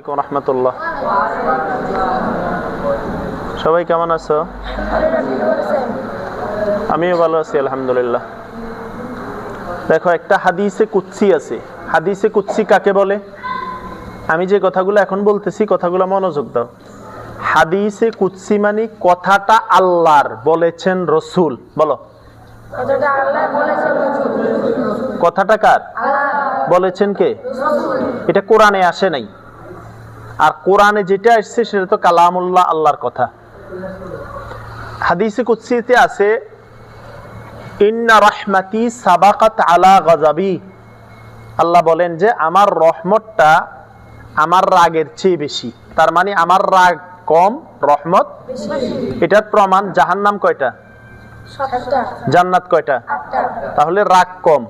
আলাইকুম রহমতুল্লাহ। সবাই কেমন আছো? আমিও ভালো আছি, আলহামদুলিল্লাহ। দেখো, একটা হাদিসে আছে। হাদিসে কাকে বলে? আমি যে কথাগুলো এখন বলতেছি, কথাগুলো মনোযোগ দাও। হাদিসে কুৎসি মানে কথাটা আল্লাহর, বলেছেন রসুল। বলো। কথাটা কার? বলেছেন কে? এটা কোরআনে আসে নাই। আর কোরআনে যেটা আসছে সেটা তো কালামুল্লাহ আল্লাহর কথা। হাদিসে কুৎসিতে আছে ইন্না রহমাতি সাবাকাত আলা গজাবি আল্লাহ বলেন যে আমার রহমতটা আমার রাগের চেয়ে বেশি। তার মানে আমার রাগ কম রহমত এটার প্রমাণ জাহান্নাম কয়টা? জান্নাত কয়টা? তাহলে রাগ কম।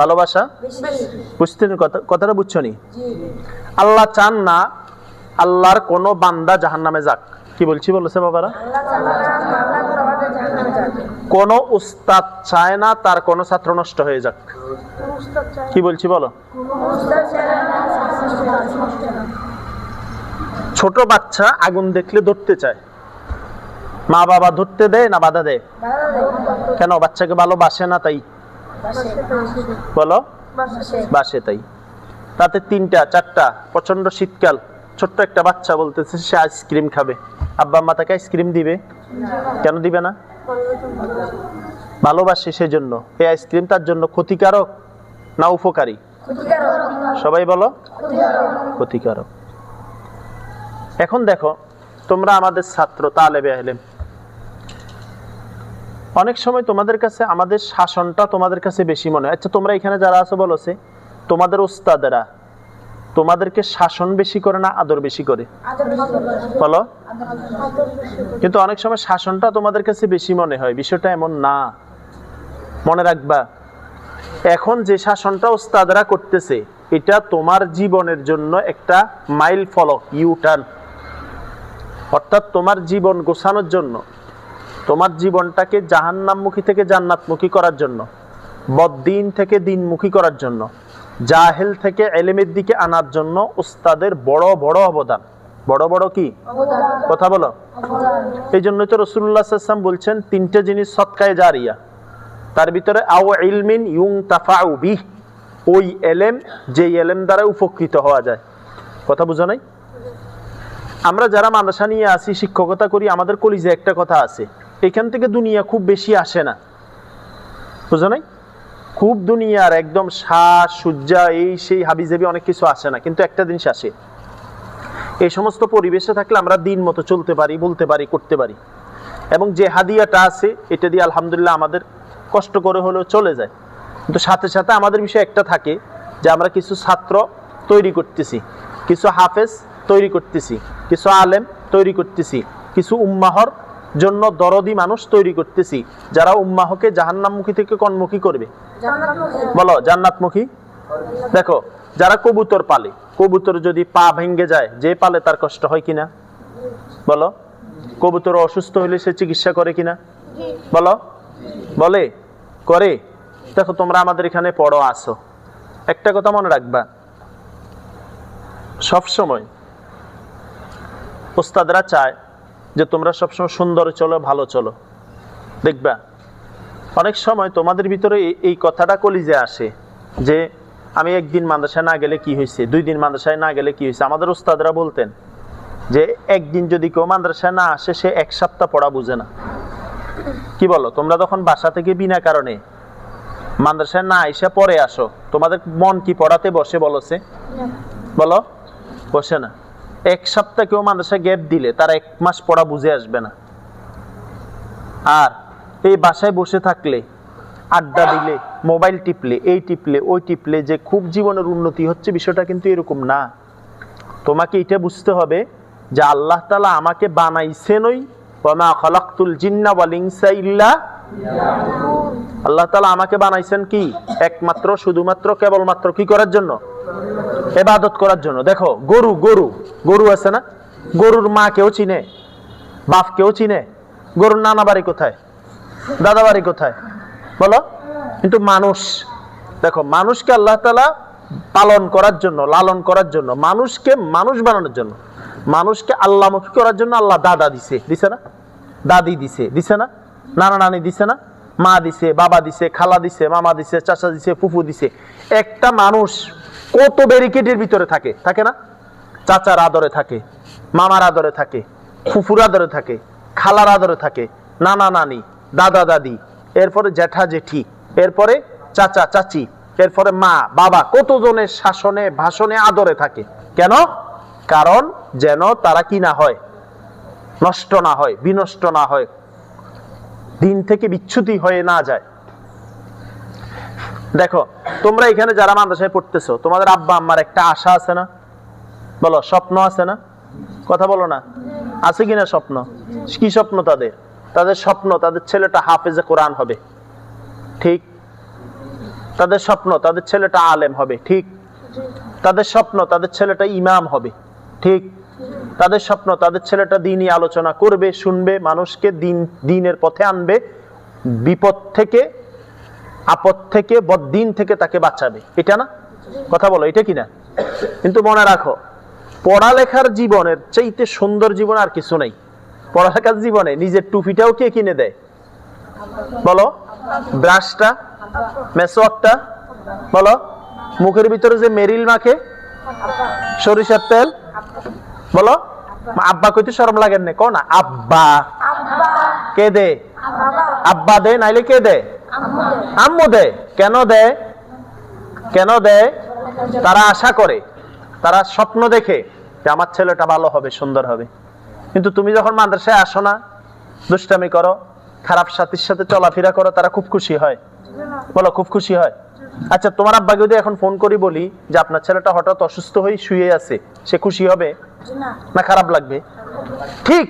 ভালোবাসা? বেশি। বুঝতেন কথাটা বুঝছ নি? আল্লাহ চান না আল্লাহর কোনো বান্দা জাহান্নামে যাক। কি বলছি বলেছে বাবারা? কোন উস্তাদ চায় না তার কোনো ছাত্র নষ্ট হয়ে যাক। কি বলছি বলো? ছোট বাচ্চা আগুন দেখলে ধরতে চায়। মা বাবা ধরতে দেয় না বাধা দেয়? কেন? বাচ্চাকে ভালোবাসে না তাই? বলো? বাসে তাই। তাতে তিনটা, চারটা প্রচণ্ড শীতকাল। ছোট্ট একটা বাচ্চা বলতেছে, সে আইসক্রিম খাবে। আব্বা আম্মা তাকে আইসক্রিম দিবে? কেন দিবে না? ভালোবাসে সেজন্য। এই আইসক্রিম তার জন্য ক্ষতিকারক না উপকারী? সবাই বলো? ক্ষতিকারক। এখন দেখো, তোমরা আমাদের ছাত্র, তালেবে আহলেম অনেক সময় তোমাদের কাছে, আমাদের শাসনটা তোমাদের কাছে বেশি মনে হয়। আচ্ছা তোমরা এখানে যারা আছো বলছে তোমাদের ওস্তাদেরা তোমাদেরকে শাসন বেশি করে না আদর বেশি করে? বলো। কিন্তু অনেক সময় শাসনটা তোমাদের কাছে বেশি মনে হয়, বিষয়টা এমন না। মনে রাখবা, এখন যে শাসনটা ওস্তাদরা করতেছে, এটা তোমার জীবনের জন্য একটা মাইল ফলক ইউ টার্ন অর্থাৎ তোমার জীবন গোছানোর জন্য, তোমার জীবনটাকে জাহান্নামমুখী থেকে জান্নাতমুখী করার জন্য, বদ্দিন থেকে দিনমুখী করার জন্য। জাহেল থেকে এলেমের দিকে আনার জন্য উস্তাদের বড় বড় অবদান। বড় বড় কি? কথা বলো। এই জন্য তো রসুল্লাহ সাল্লাম বলছেন তিনটে জিনিস সৎকায় জারিয়া। তার ভিতরে আও ইলমিন ইউং তাফা বিহ। ওই এলেম যে এলেম দ্বারা উপকৃত হওয়া যায়। কথা বুঝো নাই? আমরা যারা মাদ্রাসা নিয়ে আসি শিক্ষকতা করি আমাদের কলিজে একটা কথা আছে। এখান থেকে দুনিয়া খুব বেশি আসে না। বুঝো নাই? খুব দুনিয়ার একদম শ্বাস সূর্যা এই সেই হাবিজাবি অনেক কিছু আসে না, কিন্তু একটা জিনিস আসে। এই সমস্ত পরিবেশে থাকলে আমরা দিন মতো চলতে পারি, বলতে পারি, করতে পারি। এবং যে হাদিয়াটা আছে, এটা দিয়ে আলহামদুলিল্লাহ আমাদের কষ্ট করে হলেও চলে যায়। কিন্তু সাথে সাথে আমাদের বিষয় একটা থাকে যে আমরা কিছু ছাত্র তৈরি করতেছি, কিছু হাফেজ তৈরি করতেছি, কিছু আলেম তৈরি করতেছি, কিছু উম্মাহর জন্য দরদি মানুষ তৈরি করতেছি, যারা উম্মাহকে জাহান্নামমুখী থেকে কনমুখী করবে। বলো, জান্নাতমুখী? দেখো, যারা কবুতর পালে, কবুতর যদি পা ভেঙ্গে যায়, যে পালে তার কষ্ট হয় কিনা? বলো, কবুতর অসুস্থ হলে সে চিকিৎসা করে কিনা? বলো, বলে, করে। দেখো, তোমরা আমাদের এখানে পড়ো, আসো। একটা কথা মনে রাখবা। সব সময় ওস্তাদরা চায় যে তোমরা সবসময় সুন্দর চলো, ভালো চলো। দেখবা অনেক সময় তোমাদের ভিতরে এই- কথাটা কলিজে আসে যে আমি একদিন মাদ্রাসায় না গেলে কি হয়েছে দুই দিন মাদ্রাসায় না গেলে কি হয়েছে আমাদের ওস্তাদরা বলতেন যে একদিন যদি কেউ মাদ্রাসায় না আসে সে এক সপ্তাহ পড়া বুঝে না। কি বলো? তোমরা তখন বাসা থেকে বিনা কারণে মাদ্রাসায় না এসে পরে আসো। তোমাদের মন কি পড়াতে বসে বলছে বলো? বসে না। এক সপ্তাহ কেউ মাদ্রাসায় গ্যাপ দিলে তার এক মাস পড়া বুঝে আসবে না। আর এই বাসায় বসে থাকলে, আড্ডা দিলে, মোবাইল টিপলে, এই টিপলে, ওই টিপলে যে খুব জীবনের উন্নতি হচ্ছে বিষয়টা কিন্তু এরকম না। তোমাকে এটা বুঝতে হবে যে আল্লাহ তালা আমাকে বানাইছেনই ওমা জিন্না ইল্লা আল্লাহ তালা আমাকে বানাইছেন কি? একমাত্র, শুধুমাত্র, কেবলমাত্র কি করার জন্য? এবাদত করার জন্য। দেখো, গরু গরু। গরু আছে না? গরুর মা কেউ চিনে? বাপ কেউ চিনে? গরুর নানা বাড়ি কোথায়? দাদা বাড়ি কোথায়? বলো। কিন্তু মানুষ, দেখো, মানুষকে আল্লাহ তালা পালন করার জন্য, লালন করার জন্য, মানুষকে মানুষ বানানোর জন্য, মানুষকে আল্লাহমুখী করার জন্য আল্লাহ দাদা দিছে। দিছে না? দাদি দিছে। দিছে না? নানা নানি দিছে না? মা দিছে, বাবা দিছে, খালা দিছে, মামা দিছে, চাচা দিছে, ফুফু দিছে। একটা মানুষ কত ব্যারিকেডের ভিতরে থাকে? থাকে না? চাচার আদরে থাকে, মামার আদরে থাকে, ফুফুর আদরে থাকে, খালার আদরে থাকে, নানা নানি দাদা দাদি, এরপরে জ্যাঠা জেঠি, এরপরে চাচা চাচি, এরপরে মা, বাবা কতজনের শাসনে, ভাষণে, আদরে থাকে? কেন? কারণ যেন তারা কি না হয়, নষ্ট না হয়, বিনষ্ট না হয়, দিন থেকে বিচ্ছুতি হয়ে না যায়। দেখো, তোমরা এখানে যারা মাদ্রাসায় পড়তেছো, তোমাদের আব্বা, আম্মার একটা আশা আছে না? বলো, স্বপ্ন আছে না? কথা বলো না। আছে কিনা স্বপ্ন? কি স্বপ্ন তাদের? তাদের স্বপ্ন, তাদের ছেলেটা হাফেজে কোরআন হবে। ঠিক? তাদের স্বপ্ন, তাদের ছেলেটা আলেম হবে। ঠিক? তাদের স্বপ্ন, তাদের ছেলেটা ইমাম হবে। ঠিক? তাদের স্বপ্ন, তাদের ছেলেটা দিনই আলোচনা করবে, শুনবে, মানুষকে দিন, দিনের পথে আনবে, বিপদ থেকে, আপদ থেকে বদিন থেকে তাকে বাঁচাবে। এটা না? কথা বলো, এটা কি না? কিন্তু মনে রাখো, পড়ালেখার জীবনের চাইতে সুন্দর জীবন আর কিছু নেই। পড়ালেখার জীবনে নিজের টুপিটাও কে কিনে দেয়? বলো। ব্রাশটা, মেসওয়াকটা, বলো। মুখের ভিতরে যে মেরিল মাখে, সরিষার তেল, বলো। আব্বা কইতে শরম লাগেন না কো না, আব্বা। কে দে আব্বা দে নাইলে কে দে আম্মু দে কেন দে কেন দেয়? তারা আশা করে, তারা স্বপ্ন দেখে যে আমার ছেলেটা ভালো হবে, সুন্দর হবে। কিন্তু তুমি যখন মাদ্রাসায় আসো না দুষ্টামি করো খারাপ সাথীর সাথে চলাফেরা করো তারা খুব খুশি হয়। বলো খুব খুশি হয়? আচ্ছা তোমার আব্বাকে যদি এখন ফোন করি বলি যে আপনার ছেলেটা হঠাৎ অসুস্থ হয়ে শুয়ে আছে সে খুশি হবে? না। খারাপ লাগবে? ঠিক।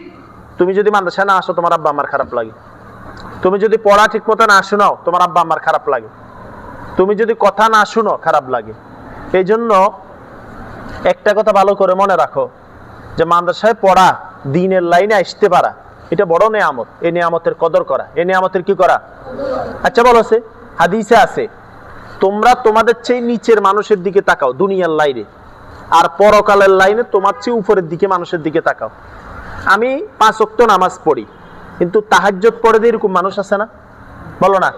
তুমি যদি মাদ্রাসায় না আসো তোমার আব্বা আমার খারাপ লাগে। তুমি যদি পড়া ঠিক মতো না শোনাও তোমার আব্বা আমার খারাপ লাগে। তুমি যদি কথা না শুনো খারাপ লাগে। এই জন্য একটা কথা ভালো করে মনে রাখো যে মাদ্রাসায় পড়া দিনের লাইনে আসতে পারা। এটা বড় নেয়ামত, এই নেয়ামতের কদর করা। এই নেয়ামতের কি করা? আচ্ছা বলো সে, হাদিসে আছে, তোমরা তোমাদের চেয়ে নিচের মানুষের দিকে তাকাও দুনিয়ার লাইনে, আর পরকালের লাইনে তোমার চেয়ে উপরের দিকে মানুষের দিকে তাকাও। আমি পাঁচ অক্ত নামাজ পড়ি, কিন্তু তাহাজ্জত পড়ে দিয়ে এরকম মানুষ আছে না? বলো না।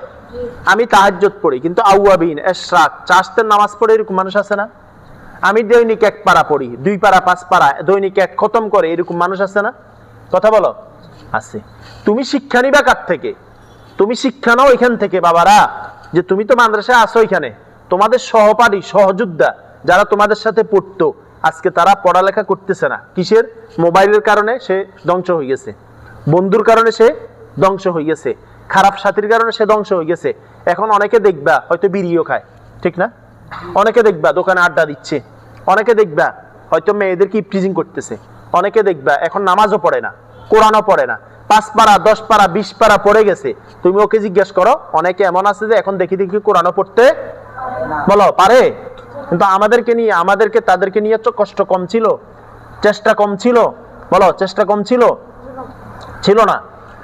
আমি তাহাজ্জত পড়ি, কিন্তু আউয়াবিন, এশরাক চাষতের নামাজ পড়ে এরকম মানুষ আছে না? আমি দৈনিক এক পারা পড়ি, দুই পারা পাঁচ পারা দৈনিক এক খতম করে, এরকম মানুষ আছে না? কথা বলো। আছে। তুমি শিক্ষা নিবা কার থেকে? তুমি শিক্ষা নাও এখান থেকে, বাবারা। যে তুমি তো মাদ্রাসায় আসো এখানে। তোমাদের সহপাঠী, সহযোদ্ধা, যারা তোমাদের সাথে পড়তো, আজকে তারা পড়ালেখা করতেছে না। কিসের? মোবাইলের কারণে সে ধ্বংস হয়ে গেছে। বন্ধুর কারণে সে ধ্বংস হয়ে গেছে। খারাপ সাথীর কারণে সে ধ্বংস হয়ে গেছে। এখন অনেকে দেখবা, হয়তো বিড়িও খায়। ঠিক না? অনেকে দেখবা দোকানে আড্ডা দিচ্ছে, অনেকে দেখবা হয়তো মেয়েদের কি প্রিজিং করতেছে, অনেকে দেখবা এখন নামাজও পড়ে না, কোরআনও পড়ে না, পাঁচ পারা, দশ পারা, বিশ পারা পড়ে গেছে। তুমি ওকে জিজ্ঞেস করো, অনেকে এমন আছে যে এখন দেখি দেখি কোরআনও পড়তে বলো, পারে? কিন্তু আমাদেরকে নিয়ে, আমাদেরকে, তাদেরকে নিয়ে তো কষ্ট কম ছিল, চেষ্টা কম ছিল, বলো, চেষ্টা কম ছিল? ছিল না।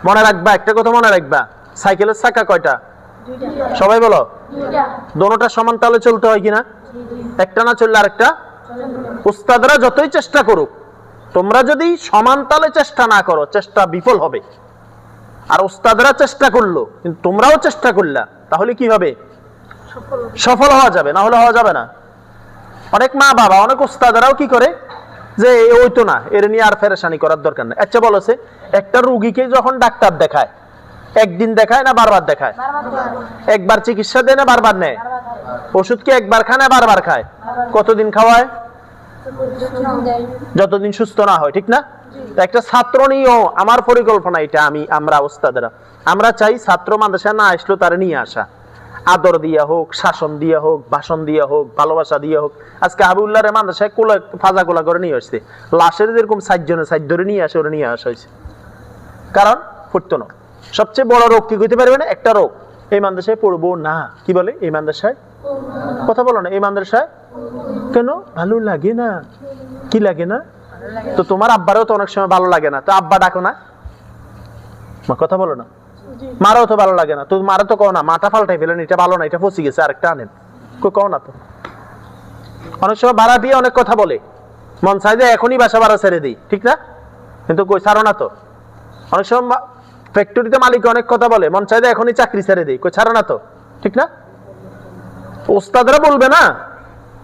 মনে রাখবা, একটা কথা মনে রাখবা, সাইকেলের চাকা কয়টা? সবাই বলো? দোনোটা সমান তালে চলতে হয় কিনা? একটা না চললে আরেকটা? উস্তাদরা যতই চেষ্টা করুক তোমরা যদি সমান তালে চেষ্টা না করো চেষ্টা বিফল হবে। আর উস্তাদরা চেষ্টা করল কিন্তু তোমরাও চেষ্টা করলা তাহলে কি হবে? সফল হওয়া যাবে না হলে হওয়া যাবে না। অনেক মা বাবা অনেক উস্তাদরাও কি করে? যে ওই তো না এর নিয়ে আর ফেরেশানি করার দরকার নেই। আচ্ছা বলো সে, একটা রুগীকে যখন ডাক্তার দেখায় একদিন দেখায় না বারবার দেখায়? একবার চিকিৎসা দেয় না বারবার নেয়? ওষুধ কি একবার খায় না বারবার খায়? কতদিন খাওয়ায়? যতদিন সুস্থ না হয় ঠিক না? একটা ছাত্র নিয়েও আমার পরিকল্পনা এটা আমি আমরা ওস্তাদেরা আমরা চাই ছাত্র মাদ্রাসা না আসলো তারা নিয়ে আসা। আদর দিয়া হোক শাসন দিয়া হোক ভাষণ দিয়া হোক ভালোবাসা দিয়া হোক। আজকে হাবিউল্লাহর মাদ্রাসায় কোলা ফাজা কোলা করে নিয়ে আসছে। লাশের যেরকম সাতজনে সাত ধরে নিয়ে আসে ওরা নিয়ে আসা হয়েছে। কারণ ফুটতো না। সবচেয়ে বড় রোগ কি হইতে পারবে না? একটা রোগ। এই মাদ্রাসায় পড়ব না। কি বলে? এই মাদ্রাসায়? কথা বলো না এই মাদ্রাসায়? কেন? ভালো লাগে না। কি লাগে না? তো তোমার আব্বারও তো অনেক সময় ভালো লাগে না। তো আব্বা ডাকো না। কথা বলো না। মারও তো ভালো লাগে না। তো মারও তো কও না মাটা ফালটাই ফেলেন এটা ভালো না এটা ফসি গেছে আরেকটা আনেন। কই কও না তো। অনেক সময় ভাড়া দিয়ে অনেক কথা বলে। মন চাই যে এখনই বাসা ভাড়া ছেড়ে দিই ঠিক না? কিন্তু কই ছাড়ো না তো। অনেক সময় ফ্যাক্টরিতে মালিক অনেক কথা বলে, মন চাই এখনই চাকরি ছেড়ে দিই। কই, ছাড়ো না তো। ঠিক না? ওস্তাদরা বলবে না?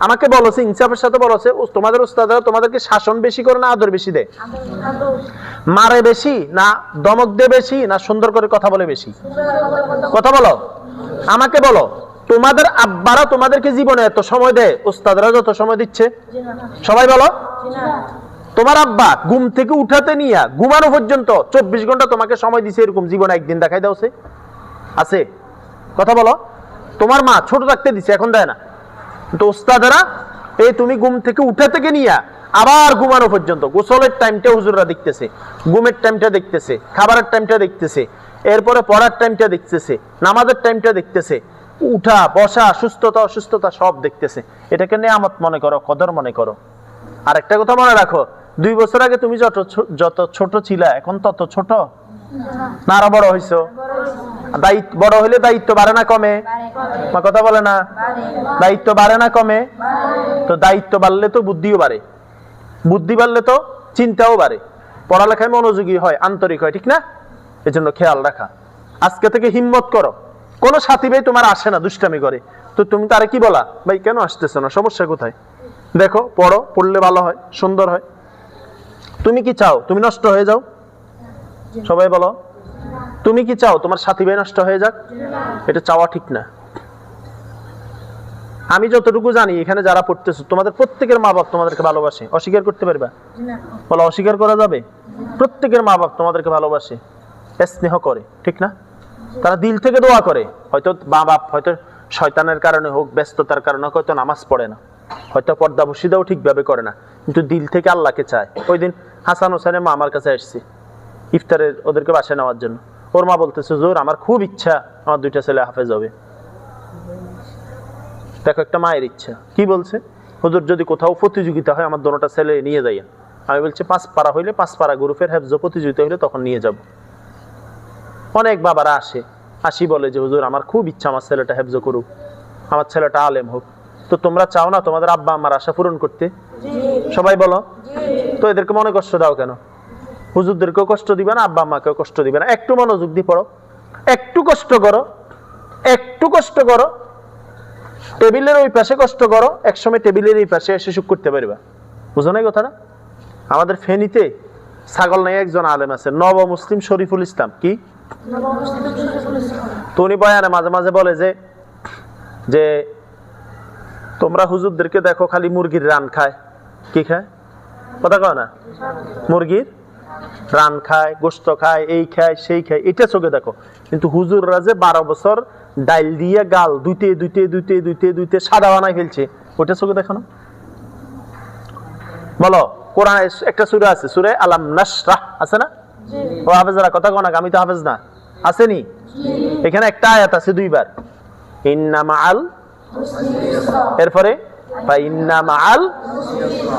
আমাকে বলছে ইনসাফের সাথে বলছে তোমাদের ওস্তাদরা তোমাদেরকে শাসন বেশি করে না, আদর বেশি দেয়? মারে বেশি না, দমক দেয় বেশি না, সুন্দর করে কথা বলে বেশি? কথা বলো। আমাকে বলো, তোমাদের আব্বারা তোমাদেরকে জীবনে এত সময় দেয়? ওস্তাদরা যত সময় দিচ্ছে? সবাই বলো। তোমার আব্বা ঘুম থেকে উঠাতে নিয়ে ঘুমানো পর্যন্ত চব্বিশ ঘণ্টা তোমাকে সময় দিছে এরকম জীবনে একদিন দেখাই দাও সে। আছে? কথা বলো। তোমার মা ছোট থাকতে দিছে, এখন দেয় না। কিন্তু ওস্তাদেরা এই তুমি ঘুম থেকে উঠে থেকে নিয়ে আবার ঘুমানো পর্যন্ত, গোসলের টাইমটা হুজুররা দেখতেছে, ঘুমের টাইমটা দেখতেছে, খাবারের টাইমটা দেখতেছে, এরপরে পড়ার টাইমটা দেখতেছে, নামাজের টাইমটা দেখতেছে, উঠা, বসা, সুস্থতা, অসুস্থতা সব দেখতেছে। এটাকে নেয়ামত মনে করো, কদর মনে করো। আর একটা কথা মনে রাখো দুই বছর আগে তুমি যত যত ছোট ছিলা, এখন তত ছোট? না, আরও বড় হইছো। দায়িত্ব বড় হইলে দায়িত্ব বাড়ে না কমে? আমার কথা বলে না? দায়িত্ব বাড়ে না কমে? তো দায়িত্ব বাড়লে তো বুদ্ধিও বাড়ে। বুদ্ধি বাড়লে তো চিন্তাও বাড়ে। পড়ালেখায় মনোযোগী হয়, আন্তরিক হয়, ঠিক না? এজন্য খেয়াল রাখা। আজকে থেকে হিম্মত করো। কোনো সাথী ভাই তোমার আসে না, দুষ্টামি করে। তো তুমি তারে কি বলা? ভাই, কেন আসতেছো না? সমস্যা কোথায়? দেখো, পড়ো, পড়লে ভালো হয়, সুন্দর হয়। তুমি কি চাও? তুমি নষ্ট হয়ে যাও? সবাই বলো। তুমি কি চাও? তোমার সাথী ভাই নষ্ট হয়ে যাক? এটা চাওয়া ঠিক না। আমি যতটুকু জানি এখানে যারা পড়তেছো তোমাদের প্রত্যেকের মা বাপ তোমাদেরকে ভালোবাসে। অস্বীকার করতে পারবা? বলো অস্বীকার করা যাবে? প্রত্যেকের মা বাপ তোমাদেরকে ভালোবাসে স্নেহ করে ঠিক না? তারা দিল থেকে দোয়া করে। হয়তো মা বাপ হয়তো শয়তানের কারণে হোক ব্যস্ততার কারণে হোক, হয়তো নামাজ পড়ে না। হয়তো পর্দা বসিদাও ঠিকভাবে করে না। কিন্তু দিল থেকে আল্লাহকে চায়। ওই দিন হাসান হোসেনের মা আমার কাছে আসছে ইফতারের ওদেরকে বাসায় নেওয়ার জন্য। ওর মা বলতেছে, জোর, আমার খুব ইচ্ছা আমার দুইটা ছেলে হাফেজ হবে। দেখো, একটা মায়ের ইচ্ছা। কি বলছে? হুজুর, যদি কোথাও প্রতিযোগিতা হয়, আমার দোনোটা ছেলে নিয়ে যাইয়া আমি বলছি, পাঁচ পাড়া হইলে পাঁচ পাড়া গ্রুপের হেফজ, প্রতিযোগিতা হইলে তখন নিয়ে যাব। অনেক বাবারা আসে। আসি বলে যে, হুজুর, আমার খুব ইচ্ছা আমার ছেলেটা হেফজ করুক। আমার ছেলেটা আলেম হোক। তো তোমরা চাও না তোমাদের আব্বা আমার আশা পূরণ করতে? সবাই বলো। তো এদেরকে মনে কষ্ট দাও কেন? হুজুরদেরকেও কষ্ট দিবে না আব্বা আম্মাকেও কষ্ট দিবে না। একটু মনোযোগ দিয়ে পড়ো। একটু কষ্ট করো। একটু কষ্ট করো। টেবিলের ওই পাশে কষ্ট করো। একসময় টেবিলের এই পাশে এসে সুখ করতে পারবা। বুঝো না এই কথাটা? আমাদের ফেনীতে ছাগল নাই একজন আলেম আছে নব মুসলিম শরীফুল ইসলাম। কি? তো উনি বয়ানে মাঝে মাঝে বলে যে যে তোমরা হুজুরদেরকে দেখো খালি মুরগির রান খায়। কি খায়? কথা কয় না? মুরগির? রান খায় গোস্ত খায় এই খায় সেই খায় এটা চোখে দেখো। কিন্তু হুজুররা যে বারো বছর ডাইল দিয়ে গাল দুইতে দুইতে দুইতে দুইতে দুইতে সাদা বানাই ফেলছে ওটা চোখে দেখো না? বলো কোরআন একটা সুরে আছে সুরে আলাম নাসরাহ আছে না? ও হাফেজরা কথা কনা আমি তো হাফেজ না। আসেনি? এখানে একটা আয়াত আছে দুইবার। ইন্নামা আল এরপরে আল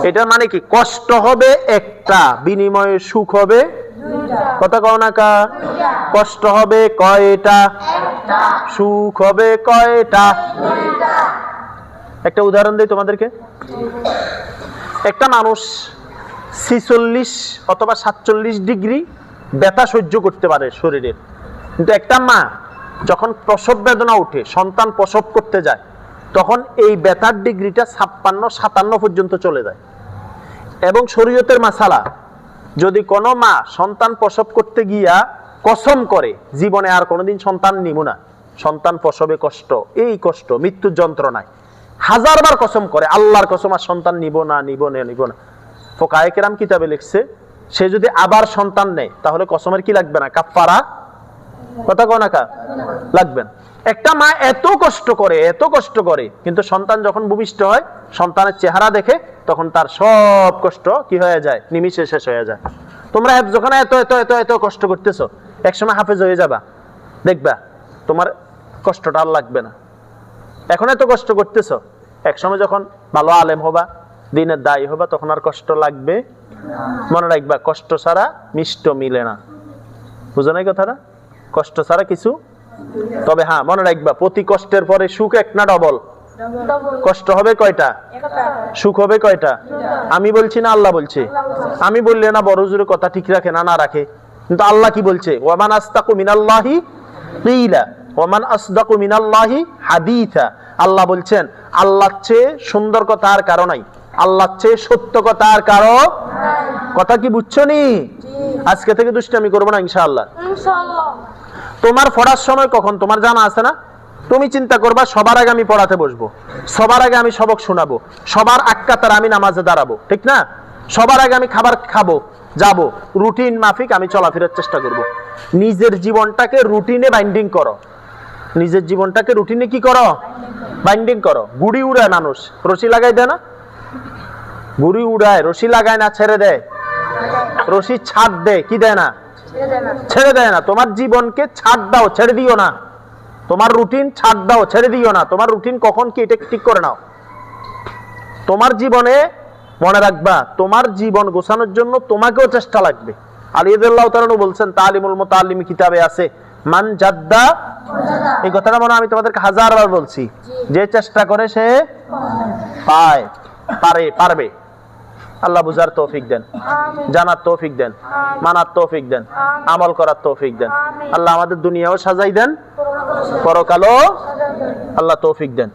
এটার মানে কি? কষ্ট হবে একটা, বিনিময়ে সুখ হবে। কথা কও না কা? কষ্ট হবে কয়টা? সুখ হবে কয়টা? একটা উদাহরণ দিই তোমাদেরকে। একটা মানুষ ছিচল্লিশ অথবা সাতচল্লিশ ডিগ্রি ব্যথা সহ্য করতে পারে শরীরের। কিন্তু একটা মা যখন প্রসব বেদনা উঠে, সন্তান প্রসব করতে যায় তখন এই ব্যথার ডিগ্রিটা ছাপ্পান্ন, সাতান্ন পর্যন্ত চলে যায়। এবং শরীয়তের মাসালা, যদি কোনো মা সন্তান প্রসব করতে গিয়া কসম করে, জীবনে আর কোনোদিন সন্তান নিব না। সন্তান প্রসবে কষ্ট, এই কষ্ট, মৃত্যুর যন্ত্রণায়। হাজারবার কসম করে, আল্লাহর কসম আর সন্তান নিব না নিব না নিব না। ফোকায় কেরাম কিতাবে লিখছে, সে যদি আবার সন্তান নেয়, তাহলে কসমের কি লাগবে না? কাপ্পারা কথা কো? না। লাগবেন একটা মা এত কষ্ট করে, এত কষ্ট করে, কিন্তু সন্তান যখন ভূমিষ্ঠ হয়, সন্তানের চেহারা দেখে, তখন তার সব কষ্ট কি হয়ে যায়? নিমিষে শেষ হয়ে যায়। তোমরা যখন এত এত এত এত কষ্ট করতেছো, একসময় হাফেজ হয়ে যাবা। দেখবা, তোমার কষ্টটা আর লাগবে না। এখন এত কষ্ট করতেছো, একসময় যখন ভালো আলেম হবা, দিনের দায়ী হবা, তখন আর কষ্ট লাগবে মনে রাখবা, কষ্ট ছাড়া মিষ্ট মিলে না। বুঝো নাই কথাটা? কষ্ট ছাড়া কিছু তবে হ্যাঁ মনে রাখবা প্রতি কষ্টের পরে সুখ এক না ডবল? কষ্ট হবে কয়টা? সুখ হবে কয়টা? আমি বলছি না আল্লাহ বলছে? আমি বললে না বড় জোরে কথা ঠিক রাখে না না রাখে। কিন্তু আল্লাহ কি বলছে? ওয়ামান আস্তাকু মিনাল্লাহি কিলা ওয়ামান আসদাকু মিনাল্লাহি হাদিথা আল্লাহ বলছেন আল্লাহর চেয়ে সুন্দর কথা আর কারও নাই। আল্লাহর চেয়ে সত্য কথা আর কারও কথা কি বুঝছ নি? আজকে থেকে দুষ্টামি করব না ইনশাআল্লাহ। তোমার পড়ার সময় কখন? তোমার জানা আছে না? তুমি চিন্তা করবা সবার আগে আমি পড়াতে বসবো। সবার আগে আমি সবক শোনাবো। সবার আক্কাতার আমি নামাজে দাঁড়াবো ঠিক না? সবার আগে আমি খাবার খাব যাব। রুটিন মাফিক আমি চলাফেরার চেষ্টা করব। নিজের জীবনটাকে রুটিনে বাইন্ডিং করো। নিজের জীবনটাকে রুটিনে কি করো? বাইন্ডিং করো। গুড়ি উড়ায় মানুষ। রশি লাগাই দেয় না। গুড়ি উড়ায় রশি লাগায় না ছেড়ে দেয় রশি ছাড় দেয় কি দেয় না? ছেড়ে দেয় না। তোমার জীবনকে ছাড় দাও ছেড়ে দিও না। তোমার রুটিন ছাড় দাও ছেড়ে দিও না। তোমার রুটিন কখন কি এটা ঠিক করে নাও। তোমার জীবনে মনে রাখবা তোমার জীবন গোছানোর জন্য তোমাকেও চেষ্টা লাগবে। আলিয়াদুল্লাহ তালু বলছেন তালিমুল মোতালিম কিতাবে আছে মান জাদ্দা এই কথাটা মনে আমি তোমাদেরকে হাজারবার বলছি। যে চেষ্টা করে সে পায় পারে পারবে। আল্লাহ বুঝার তৌফিক দেন। জানার তৌফিক দেন। মানার তৌফিক দেন। আমল করার তৌফিক দেন। আল্লাহ আমাদের দুনিয়াও সাজাই দেন। পরকালও আল্লাহ তৌফিক দেন।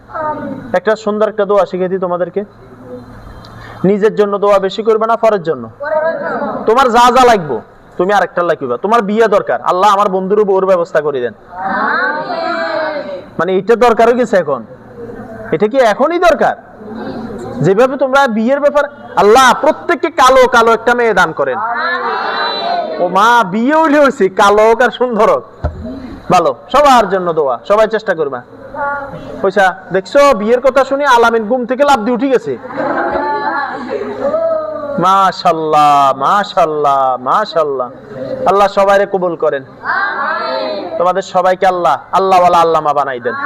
একটা সুন্দর একটা দোয়া শিখে দিই তোমাদেরকে। নিজের জন্য দোয়া বেশি করবে না ফরের জন্য পরের জন্য? তোমার যা যা লাগবো তুমি আরেকটা লাগবে। তোমার বিয়ে দরকার। আল্লাহ আমার বন্ধুর বউর ব্যবস্থা করে দেন। মানে এটা দরকার হয়ে গেছে এখন। এটা কি এখনই দরকার? যেভাবে তোমরা বিয়ের ব্যাপার আল্লাহ প্রত্যেককে কালো কালো একটা মেয়ে দান করেন। ও মা বিয়ে উঠে হয়েছে কালো হোক আর সুন্দর হোক। ভালো সবার জন্য দোয়া সবাই চেষ্টা করবা। পয়সা দেখছ বিয়ের কথা শুনে আলামিন ঘুম থেকে লাভ দিয়ে উঠে গেছে। মাশাল্লাহ মাশাল্লাহ মাশাল্লাহ। আল্লাহ সবাইরে কবুল করেন। তোমাদের সবাইকে আল্লাহ আল্লাহ আল্লাহ মা বানাই দেন।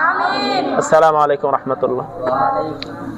আসসালামু আলাইকুম রহমতুল্লাহ।